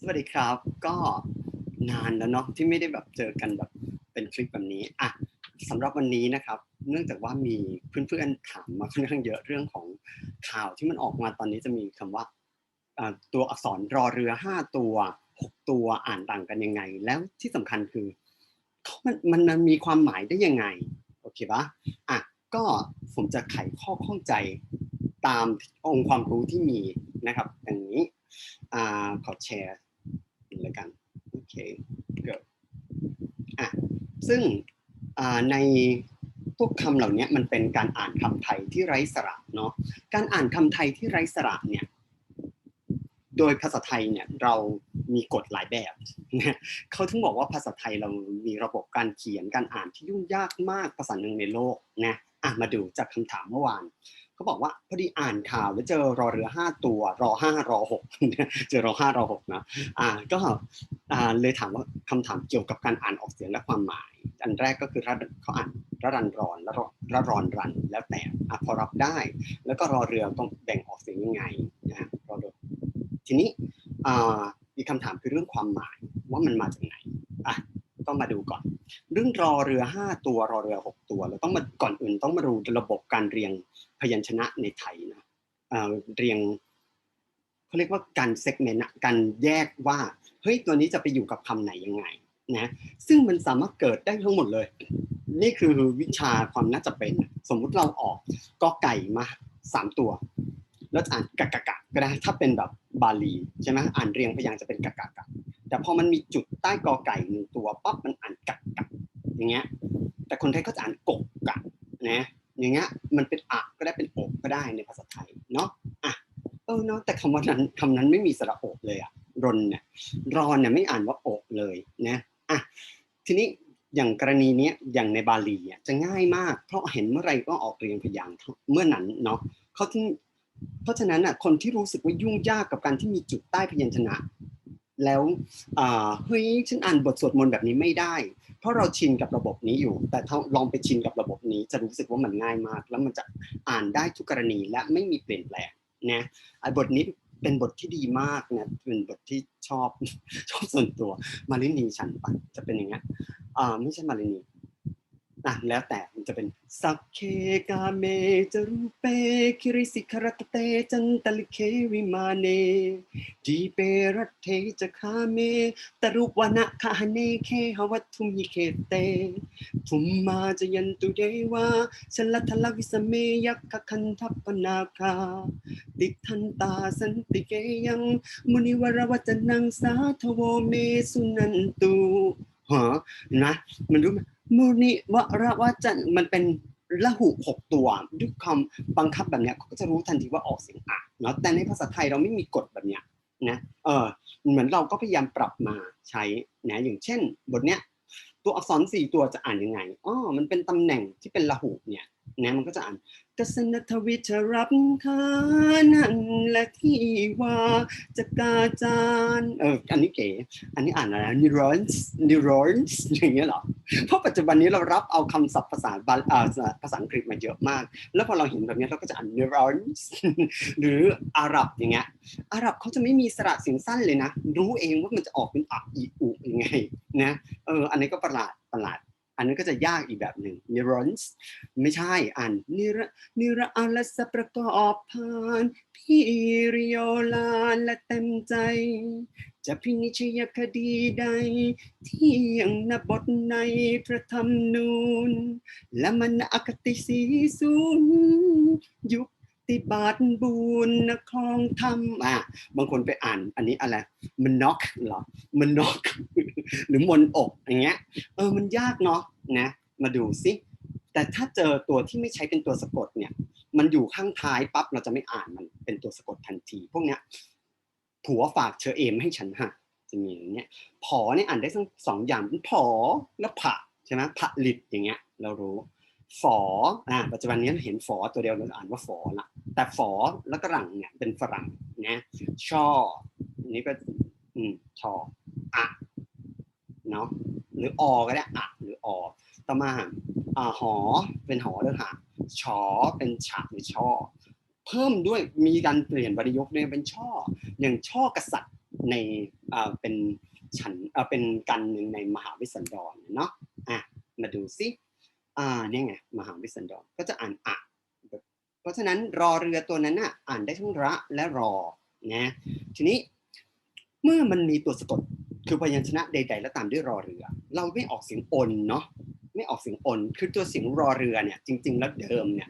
สวัสดีครับ ก็นานแล้วเนาะที่ไม่ได้แบบเจอกันแบบเป็นคลิปแบบนี้อะสำหรับวันนี้นะครับ เนื่องจากว่ามีเพื่อนๆถามมาค่อนข้างเยอะเรื่องของข่าวที่มันออกมาตอนนี้จะมีคำว่าอ่าตัวอักษรรอเรือห้าตัวหกตัวอ่านต่างกันยังไง แล้วที่สำคัญคือมันมันมันมีความหมายได้ยังไงโอเคปะอะก็ผมจะไขข้อข้องใจตามองค์ความรู้ที่มีนะครับอย่างนี้อ่าขอแชร์ เกิดอะซึ่งในพวกคำเหล่านี้มันเป็นการอ่านคำไทยที่ไร้สระเนาะการอ่านคำไทยที่ไร้สระเนี่ยโดยภาษาไทยเนี่ยเรามีกฎหลายแบบเขาถึงบอกว่าภาษาไทยเรามีระบบการเขียนการอ่านที่ยุ่งยากมากภาษาหนึ่งในโลกนะอะมาดูจากคำถามเมื่อวาน เขาบอกว่าพอดีอ่านข่าวแล้วเจอรอเรือห้าตัว รอห้ารอหกเจอรอห้ารอหกนะอ่าก็อ่าเลยถามว่าคำถามเกี่ยวกับการอ่านออกเสียงและความหมาย อันแรกก็คือเขาอ่านระรันรอนแล้วระรอนรันแล้วแต่อะพอรับได้ แล้วก็รอเรือต้องแบ่งออกเสียงยังไงนะรอเรือทีนี้อ่าอีกคำถามคือเรื่องความหมายว่ามันมาจากไหนอะต้องมาดูก่อน เรื่องรอเรือห้าตัวรอเรือหกตัวเราต้องมาก่อนอื่นต้องมาดูระบบการเรียง พยัญชนะในไทยนะเรียงเขาเรียกว่าการเซกเมนต์การแยกว่าเฮ้ยตัวนี้จะไปอยู่กับคำไหนยังไงนะซึ่งมันสามารถเกิดได้ทั้งหมดเลย นี่คือวิชาความน่าจะเป็น สมมุติเราออกกอไก่มาสามตัว แล้วอ่านกะกะกะก็ได้ถ้าเป็นแบบบาลีใช่ไหมอ่านเรียงพยางจะเป็นกะกะกะแต่พอมันมีจุดใต้กอไก่หนึ่งตัวปั๊บมันอ่านกะกะอย่างเงี้ยแต่คนไทยก็จะอ่านกกกะนะ อย่างเงี้ยมันเป็นอะก็ได้เป็นอกก็ได้ในภาษาไทยเนาะอะเออเนาะแต่คำว่านั้นคำนั้นไม่มีสระอกเลยอะรนเนี่ยรอนเนี่ยไม่อ่านว่าอกเลยนะอะทีนี้อย่างกรณีนี้อย่างในบาลีอะจะง่ายมาก เพราะเห็นเมื่อไรก็ออกเรียงพยางค์เมื่อนั้นเนาะเขาที่เพราะฉะนั้นอะคนที่รู้สึกว่ายุ่งยากกับการที่มีจุดใต้พยัญชนะ แล้วอ่าเฮ้ยฉันอ่านบทสวดมนต์แบบนี้ไม่ได้ ราะเราชินกับระบบนี้อยู่ แต่ถ้าลองไปชินกับระบบนี้ จะรู้สึกว่ามันง่ายมาก แล้วมันจะอ่านได้ทุกกรณีและไม่มีเปลี่ยนแปลงนะไอ้บทนี้เป็นบทที่ดีมากนะเป็นบทที่ชอบชอบส่วนตัวมาลินีฉันปะจะเป็นอย่างเงี้ยอ่าไม่ใช่มาลินี อะแล้วแต่มันจะเป็นสักเคกาเมจรูเปคิริสิคารตเตจันตลิเควิมาเนดีเปรัตเทจะคาเมตรุวนะคาเนเคหวัตทุมิเคเตทุมมาจะยันตุเดวาชลัทลวิสเมยักขคันทัปปนาคาติทันตาสันติเกยังมุนิวรวัจนังสาทโวเมสุนันตุฮะนะมันรู้ไหม มูนิวรวัจันมันเป็นละหูหกตัวด้วยคำบังคับแบบเนี้ยก็จะรู้ทันทีว่าออกเสียงอะเนาะแต่ในภาษาไทยเราไม่มีกฎแบบเนี้ยนะเออเหมือนเราก็พยายามปรับมาใช้นะอย่างเช่น บทเนี้ยตัวอักษรสี่ตัวจะอ่านยังไงอ๋อมันเป็นตำแหน่งที่เป็นละหูเนี่ยนะมันก็จะอ่าน กษณทวิชรับคานันและที่ว่าจะกาจานเอออันนี้เก๋อันนี้อ่านอะไร neurons neurons อย่างเงี้ยเหรอเพราะปัจจุบันนี้เรารับเอาคำศัพท์ภาษาบาลาภาษาอังกฤษมาเยอะมาก แล้วพอเราเห็นแบบนี้เราก็จะอ่าน neurons หรืออาหรับอย่างเงี้ยอาหรับเขาจะไม่มีสระเสียงสั้นเลยนะ รู้เองว่ามันจะออกเป็นอักอีอุยังไงนะเอออันนี้ก็ประหลาดประหลาด อันนั้นก็จะยากอีกแบบหนึ่ง neurons ไม่ใช่อ่านนิระนิระอาลสประกอบพานพิริโยลานและเต็มใจ จะพินิจยคดีใด ที่ยังนบทในพระธรรมนูญและมันอคติสีสูนยุค ติบาทบูรณคลองธรรมอะบางคนไปอ่านอันนี้อะไร มันน็อกเหรอ มันน็อก หรือมนอกอย่างเงี้ย เออมันยากเนาะนะ มาดูสิ แต่ถ้าเจอตัวที่ไม่ใช้เป็นตัวสะกดเนี่ย มันอยู่ข้างท้ายปั๊บเราจะไม่อ่านมันเป็นตัวสะกดทันที พวกเนี้ยผัวฝากเชอเอมให้ฉันฮะจะมีอย่างเงี้ยผอเนี่ยอ่านได้ทั้งสองอย่างผอแล้วผะใช่ไหมผลิตอย่างเงี้ย เรารู้ ฝออ่าปัจจุบันนี้เห็นฝอตัวเดียวเราอ่านว่าฝอละแต่ฝอแล้วก็หลังเนี่ยเป็นฝรั่งนะช่ออันนี้ก็อืมชออะเนาะหรืออก็ได้อะหรืออต่อมาอ่าหอเป็นหอด้วยค่ะชอเป็นฉะหรือช่อ เพิ่มด้วยมีการเปลี่ยนบริยกเนี่ยเป็นช่ออย่างช่อกษัตริย์ในอ่าเป็นฉันอ่าเป็นกันหนึ่งในมหาวิสันดรเนาะอะมาดูซิ อ่าเนี่ยไงมหาวิสันดรก็จะอ่านอะเพราะฉะนั้นรอเรือตัวนั้นน่ะอ่านได้ทั้งระและรอนะทีนี้เมื่อมันมีตัวสะกดคือพยัญชนะใด ๆ แล้วตามด้วยรอเรือ เราไม่ออกเสียงอนเนาะไม่ออกเสียงอนคือตัวเสียงรอเรือเนี่ยจริง ๆ แล้วเดิมเนี่ย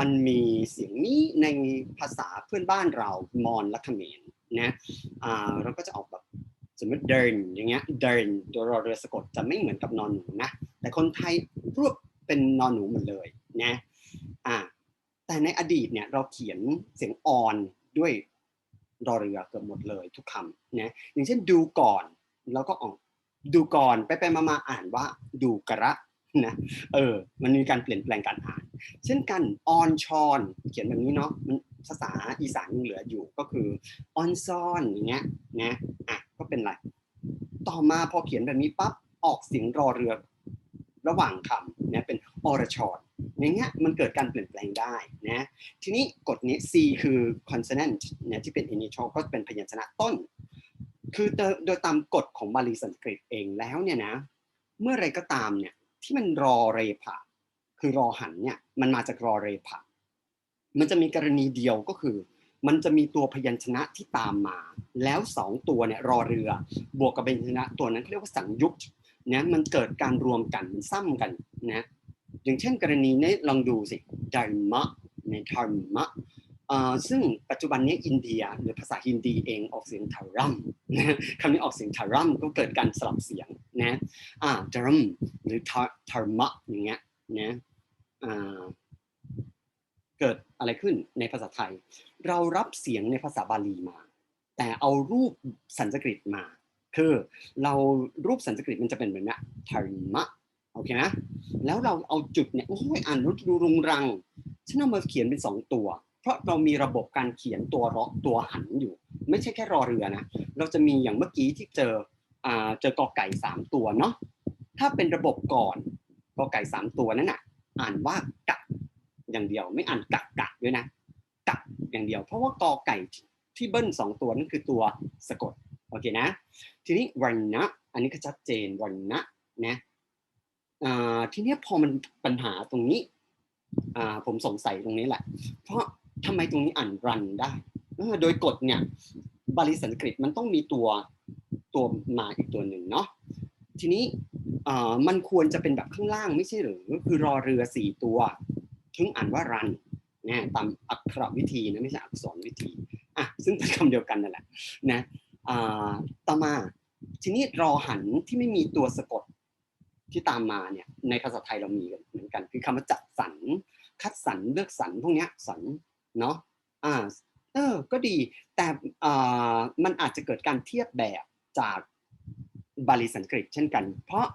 มันมีเสียงนี้ในภาษาเพื่อนบ้านเรามอญและเขมรนะอ่าเราก็จะออกแบบสมมติเดินอย่างเงี้ยเดินตัวรอเรือสะกดจะไม่เหมือนกับนอนหนูนะแต่คนไทยรวบ เป็นนอนหนูหมดเลยนะอ่าแต่ในอดีตเนี่ยเราเขียนเสียงออนด้วยรอเรือเกือบหมดเลยทุกคำนะอย่างเช่นดูก่อนแล้วก็ออกดูก่อนไปไปมามาอ่านว่าดูกระนะเออ มันมีการเปลี่ยนแปลงการอ่าน เช่นกันออนชอนเขียนแบบนี้เนาะมันภาษาอีสานยังเหลืออยู่ก็คือออนซอนอย่างเงี้ยนะอะก็เป็นไร ต่อมาพอเขียนแบบนี้ปั๊บออกเสียงรอเรือ ระหว่างคำเนี่ยเป็นอรชอนอย่างเงี้ยมันเกิดการเปลี่ยนแปลงได้นะทีนี้กฎนี้ C คือ consonant เนี่ยที่เป็น initial ก็เป็นพยัญชนะต้น คือโดยตามกฎของบาลีสันสกฤตเองแล้วเนี่ยนะเมื่อไรก็ตามเนี่ยที่มันรอเรผะคือรอหันเนี่ยมันมาจากรอเรผะมันจะมีกรณีเดียวก็คือ มันจะมีตัวพยัญชนะที่ตามมา แล้วสองตัวเนี่ยรอเรือบวกกับพยัญชนะตัวนั้นเขาเรียกว่าสังยุกต์ นี่ยมันเกิดการรวมกันมันซ้ำกันนะอย่างเช่นกรณีนี้ลองดูสิดามะในธรรมะซึ่งปัจจุบันนี้อินเดียหรือภาษาฮินดีเองออกเสียงทารัมนะคำนี้ออกเสียงทารัมก็เกิดการสลับเสียงนะอ่าดารัมหรือทาร์มะอย่างเงี้ยนะอ่าเกิดอะไรขึ้นในภาษาไทย เรารับเสียงในภาษาบาลีมา แต่เอารูปสันสกฤตมา คือเรารูปสันสกฤตมันจะเป็นแบบนี้ทาร์มะโอเคนะ แล้วเราเอาจุดเนี่ยโอ้ยอ่านรู้ดูรุงรังฉันเอามาเขียนเป็นสองตัว เพราะเรามีระบบการเขียนตัวรอตัวหันอยู่ ไม่ใช่แค่รอเรือนะ เราจะมีอย่างเมื่อกี้ที่เจออ่าเจอกอไก่สามตัวเนาะถ้าเป็นระบบก่อนกอไก่สามตัวนั้นอะ อ่านว่ากะอย่างเดียว ไม่อ่านกักกะด้วยนะกักอย่างเดียว เพราะว่ากอไก่ที่เบิ้ลสองตัวนั่นคือตัวสะกด โอเคนะ ทีนี้วันนะอันนี้ก็ชัดเจนวันนะนะทีนี้พอมันปัญหาตรงนี้ผมสงสัยตรงนี้แหละ เพราะทำไมตรงนี้อ่านรันได้ โดยกฎเนี่ยบาลีสันสกฤตมันต้องมีตัวตัวมาอีกตัวหนึ่งเนาะทีนี้มันควรจะเป็นแบบข้างล่างไม่ใช่หรือ คือรอเรือสี่ตัวถึงอ่านว่ารันนะตามอักขรวิธีนะไม่ใช่อักษรวิธีอะซึ่งเป็นคำเดียวกันนั่นแหละนะ ต่อมา ทีนี้รอหันที่ไม่มีตัวสะกดที่ตามมาเนี่ยในภาษาไทยเรามีกันเหมือนกัน คือคำว่าจัดสรรคัดสรรเลือกสรรพวกนี้สรรเนาะอ่าเออก็ดีแต่อ่ามันอาจจะเกิดการเทียบแบบจากบาลีสันสกฤตเช่นกัน เพราะ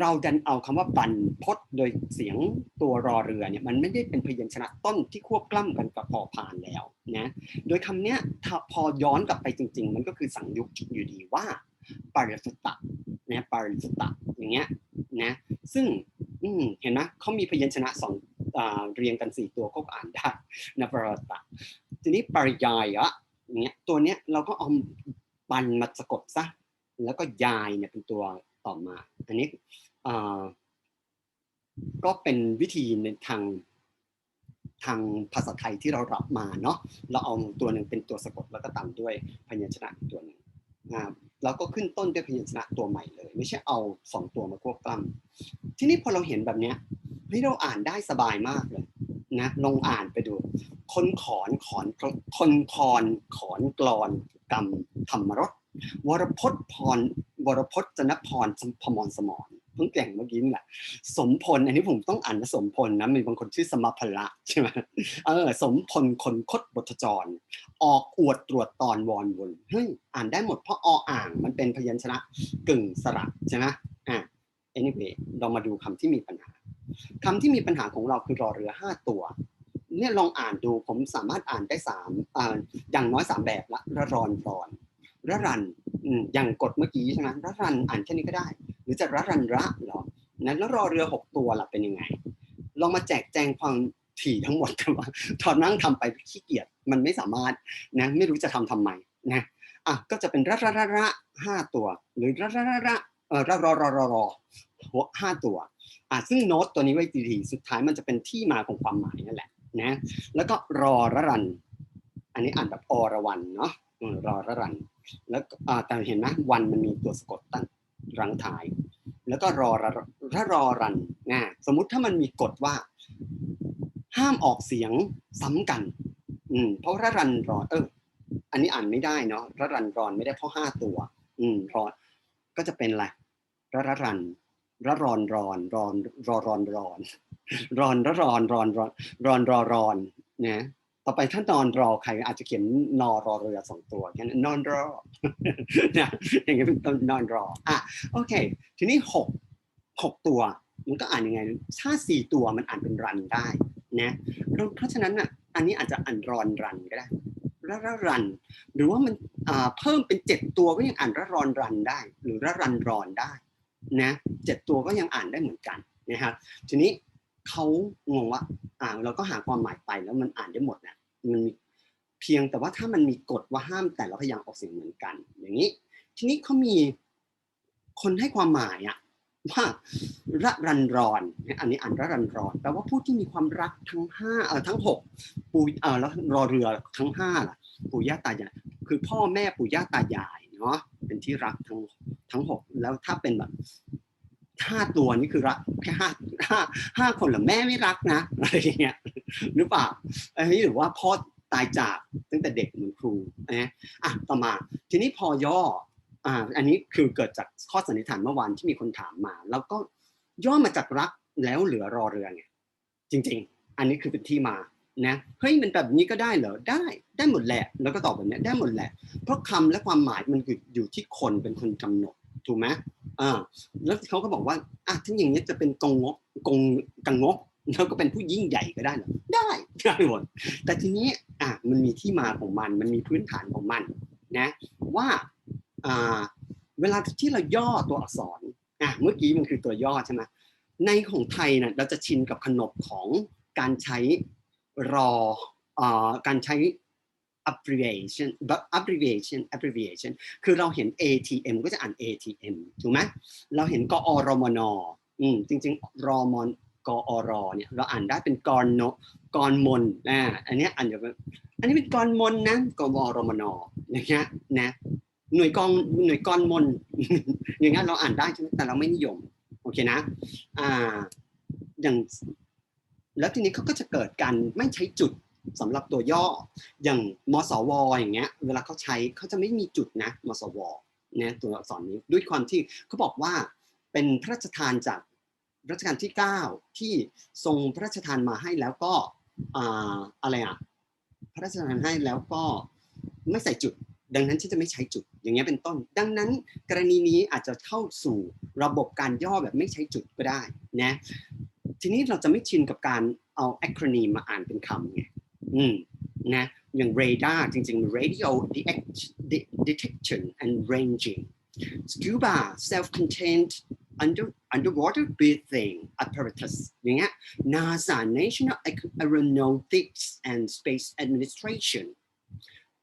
เราดันเอาคำว่าบันพดโดยเสียงตัวรอเรือเนี่ยมันไม่ได้เป็นพยัญชนะต้นที่ควบกล้ำกันกับพอพานแล้วนะโดยคำเนี้ยถ้าพอย้อนกลับไปจริง ๆ มันก็คือสังยุกอยู่ดีว่าปาริสตะนะปาริสตะอย่างเงี้ยนะซึ่งเห็นไหมเขามีพยัญชนะสองเรียงกันสี่ตัวก็อ่านได้นะปาริสตะทีนี้ปริยายอะอย่างเงี้ยตัวเนี้ยเราก็เอาปันมาสะกดซะแล้วก็ยายเนี่ยเป็นตัวต่อมา อันนี้ ก็เป็นวิธีในทางทางภาษาไทยที่เรารับมาเนาะเราเอาตัวหนึ่งเป็นตัวสะกดแล้วก็ตามด้วยพยัญชนะตัวหนึ่งนะแล้วก็ขึ้นต้นด้วยพยัญชนะตัวใหม่เลย ไม่ใช่เอาสองตัวมาควบกล้ำทีนี้พอเราเห็นแบบเนี้ยที่เราอ่านได้สบายมากเลยนะลองอ่านไปดู คนขอนขอนคนคอนขอนกรอนกรรมธรรมรสวรพจน์พรวรพจน์จนพรพมรสมร เพิ่งแต่งเมื่อกี้นี่แหละสมพลอันนี้ผมต้องอ่านสมพลนะมีบางคนชื่อสมพละใช่ไหมเออสมพลคนคดบทจร ออกอวดตรวจตอนวอนวนเฮ้ยอ่านได้หมดเพราะออ่างมันเป็นพยัญชนะกึ่งสระใช่ไหมอ่า anyway เรามาดูคำที่มีปัญหาคำที่มีปัญหาของเราคือรอเรือห้าตัวเนี่ยลองอ่านดูผมสามารถอ่านได้สามอ่าอย่างน้อยสามแบบละระรอนรอน ระรันอย่างกดเมื่อกี้ใช่ไหมระรันอ่านแค่นี้ก็ได้ หรือจะระรันระหรอนั้นแล้วรอเรือหกตัวล่ะเป็นยังไง ลองมาแจกแจงความถี่ทั้งหมดกันว่าตอนนั่งทำไปขี้เกียจมันไม่สามารถนะไม่รู้จะทำทำไมนะอะก็จะเป็นระระระระห้าตัว หรือระระระระเออระรอรอรอรอหัวห้าตัวอะซึ่งโน้ตตัวนี้ไว้ดีๆสุดท้ายมันจะเป็นที่มาของความหมายนั่นแหละนะแล้วก็รอระรัน อันนี้อ่านแบบอรวันเนาะรอระรัน แล้วแต่เห็นไหมวันมันมีตัวสะกดตั้งรังท้าย แล้วก็รอระระรอรันนะสมมุติถ้ามันมีกฎว่า ห้ามออกเสียงซ้ำกัน อืมเพราะระรันรอนเอออันนี้อ่านไม่ได้เนาะระรันรอนไม่ได้เพราะห้าตัว อืมรอนก็จะเป็นอะไรระระรันระรอนรอนรอนรอรอนรอนรอนระรอนรอนรอนรอนรอรอนนะ ต่อไปถ้านอนรอใครอาจจะเขียนนอรอเรือสองตัวแค่นั้นนอนรอนะอย่างเงี้ยเป็นต้นนอนรออะโอเค ทีนี้หกหกตัว มันก็อ่านยังไง ถ้าสี่ตัวมันอ่านเป็นรันได้นะเพราะฉะนั้นอะอันนี้อาจจะอ่านรอนรันก็ได้ระระรัน หรือว่ามันอ่าเพิ่มเป็นเจ็ดตัวก็ยังอ่านระรอนรันได้ หรือระรันรอนได้นะเจ็ดตัวก็ยังอ่านได้เหมือนกันนะครับทีนี้เขางงว่าอ่าเราก็หาความหมายไปแล้วมันอ่านได้หมดนะ มันมีเพียงแต่ว่าถ้ามันมีกฎว่าห้ามแต่ละพยางค์ออกเสียงเหมือนกัน อย่างนี้ ทีนี้เขามีคนให้ความหมายอะว่าระรันรอน อันนี้อ่านระรันรอนแปลว่าผู้ที่มีความรักทั้งห้าเออทั้งหกปู่เออแล้วรอเรือทั้งห้าล่ะปู่ย่าตายายคือพ่อแม่ปู่ย่าตายายเนาะเป็นที่รักทั้งทั้งหกแล้วถ้าเป็นแบบ ห้าตัวนี่คือรักแค่ห้าห้าห้าคนเหรอแม่ไม่รักนะอะไรอย่างเงี้ยหรือเปล่าอันนี้หรือว่าพ่อตายจากตั้งแต่เด็กเหมือนครูนะอะต่อมาทีนี้พอย่ออ่าอันนี้คือเกิดจากข้อสันนิษฐานเมื่อวานที่มีคนถามมา แล้วก็ย่อมาจากรักแล้วเหลือรอเรือไงจริง ๆ อันนี้คือเป็นที่มานะเฮ้ยมันแบบนี้ก็ได้เหรอได้ได้หมดแหละ แล้วก็ตอบแบบนี้ได้หมดแหละ เพราะคำและความหมายมันอยู่อยู่ที่คนเป็นคนกำหนดถูกไหม อ่าแล้วเขาก็บอกว่าอะถ้าอย่างนี้จะเป็นกงงกกงกังงกแล้วก็เป็นผู้ยิ่งใหญ่ก็ได้เหรอได้ได้หมดแต่ทีนี้อะมันมีที่มาของมันมันมีพื้นฐานของมันนะว่าอ่าเวลาที่เราย่อตัวอักษรอะเมื่อกี้มันคือตัวย่อใช่ไหมในของไทยนี่ยเราจะชินกับขนบของการใช้รออ่อการใช้ abbreviation abbreviation abbreviation คือเราเห็น ATM ก็จะอ่าน ATM ถูกไหมเราเห็นกอรมนอืมจริงๆรอมนกอรเนี่ยเราอ่านได้เป็นกรนกรมนอ่าอันนี้อ่านแบบอันนี้เป็นกรมนนะกวรมนอย่างเงี้ยนะหน่วยกองหน่วยกรมนอย่างเงี้ยเราอ่านได้ใช่ไหมแต่เราไม่นิยมโอเคนะอ่าอย่างแล้วทีนี้เขาก็จะเกิดการไม่ใช้จุด สำหรับตัวย่อ อย่างมสวอย่างเงี้ย เวลาเขาใช้เขาจะไม่มีจุดนะมสวเนี่ยตัวอักษรนี้ด้วยความที่เขาบอกว่าเป็นพระราชทานจากรัชกาลที่ 9 ที่ทรงพระราชทานมาให้แล้วก็อ่าอะไรอะพระราชทานให้แล้วก็ไม่ใส่จุด ดังนั้นที่จะไม่ใช้จุดอย่างเงี้ยเป็นต้น ดังนั้นกรณีนี้อาจจะเข้าสู่ระบบการย่อแบบไม่ใช้จุดก็ได้นะทีนี้เราจะไม่ชินกับการเอาแอคโรนีมาอ่านเป็นคำไง อืมนะอย่าง radar จริงๆ radio detection and ranging scuba self-contained under underwater breathing apparatus อย่างเงี้ย NASA National Aeronautics and Space Administration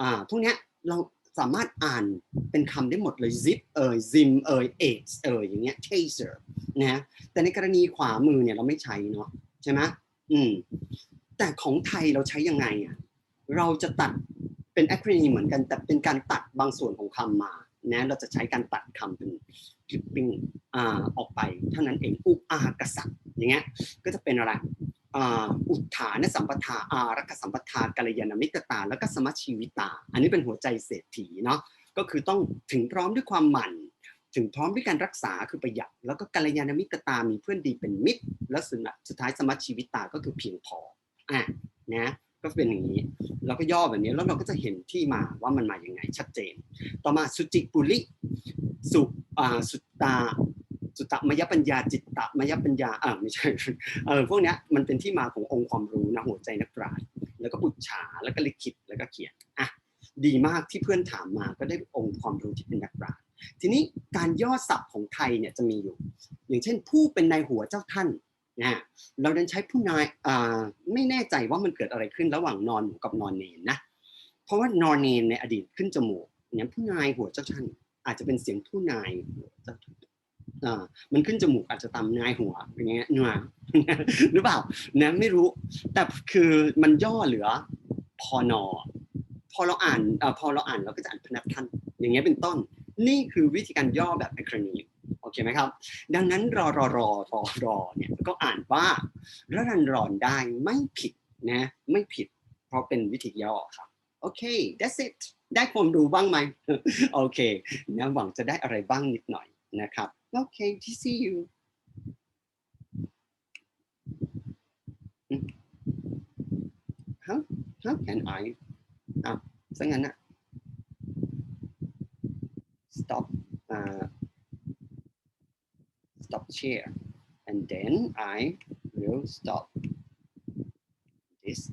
อ่าพวกเนี้ยเราสามารถอ่านเป็นคำได้หมดเลย zip เอ่ย zim เอ่ย aids เอ่ยอย่างเงี้ย taser นะแต่ในกรณีขวามือเนี่ยเราไม่ใช้เนาะใช่ไหมอืม แต่ของไทยเราใช้ยังไงอะเราจะตัดเป็นแอคโรนีเหมือนกัน แต่เป็นการตัดบางส่วนของคำมานะเราจะใช้การตัดคำเป็นคลิปปิ้งอ่าออกไปเท่านั้นเองอุอากษัตริย์อย่างเงี้ยก็จะเป็นอะไรอ่าอุทานสัมปทาอารักษสัมปทากัลยาณมิตรตา แล้วก็สมัชชีวิตา อันนี้เป็นหัวใจเศรษฐีเนาะก็คือต้องถึงพร้อมด้วยความหมั่น ถึงพร้อมด้วยการรักษาคือประหยัด แล้วก็กัลยาณมิตรตามีเพื่อนดีเป็นมิตร แล้วสุดท้ายสมัชชีวิตาก็คือเพียงพอ อะนะก็เป็นอย่างนี้เราก็ย่อแบบนี้แล้วเราก็จะเห็นที่มาว่ามันมาอย่างไงชัดเจน ต่อมาสุจิปุริสุอ่าสุตตาสุตตมยปัญญาจิตตมยปัญญาอ่าไม่ใช่เออพวกเนี้ยมันเป็นที่มาขององค์ความรู้นะหัวใจนักปราชญ์แล้วก็บุจฉาแล้วก็ลิขิตแล้วก็เขียนอะดีมากที่เพื่อนถามมาก็ได้องค์ความรู้ที่เป็นนักปราชญ์ทีนี้การย่อศัพท์ของไทยเนี่ยจะมีอยู่ อย่างเช่น ผู้เป็นนายหัวเจ้าท่าน นะเราดันใช้ผู้นายไม่แน่ใจว่ามันเกิดอะไรขึ้นระหว่างนอนหนูกับนอนเนนนะเพราะว่านอนเนนในอดีตขึ้นจมูกเนี่ยผู้นายหัวเจ้าท่านอาจจะเป็นเสียงผู้นายหัวมันขึ้นจมูกอาจจะตามนายหัวอย่างเงี้ยนัวหรือเปล่านะไม่รู้ แต่คือมันย่อเหลือพอนอพอเราอ่านพอเราอ่านเราก็จะอ่านพนักท่านอย่างเงี้ยเป็นต้น นี่คือวิธีการย่อแบบอครนี อเคไหมครับ ดังนั้นรอรอรอรอรอเนี่ยก็อ่านว่าระรันรอนได้ไม่ผิดนะไม่ผิด เพราะเป็นวิธีย่อครับโอเค that's it ได้ความรู้บ้างไหมโอเคนะหวังจะได้อะไรบ้างนิดหน่อยนะครับโอเคที่ see you อืม how how can I อ้าวซะงั้นอะ stop uh, stop share and then I will stop this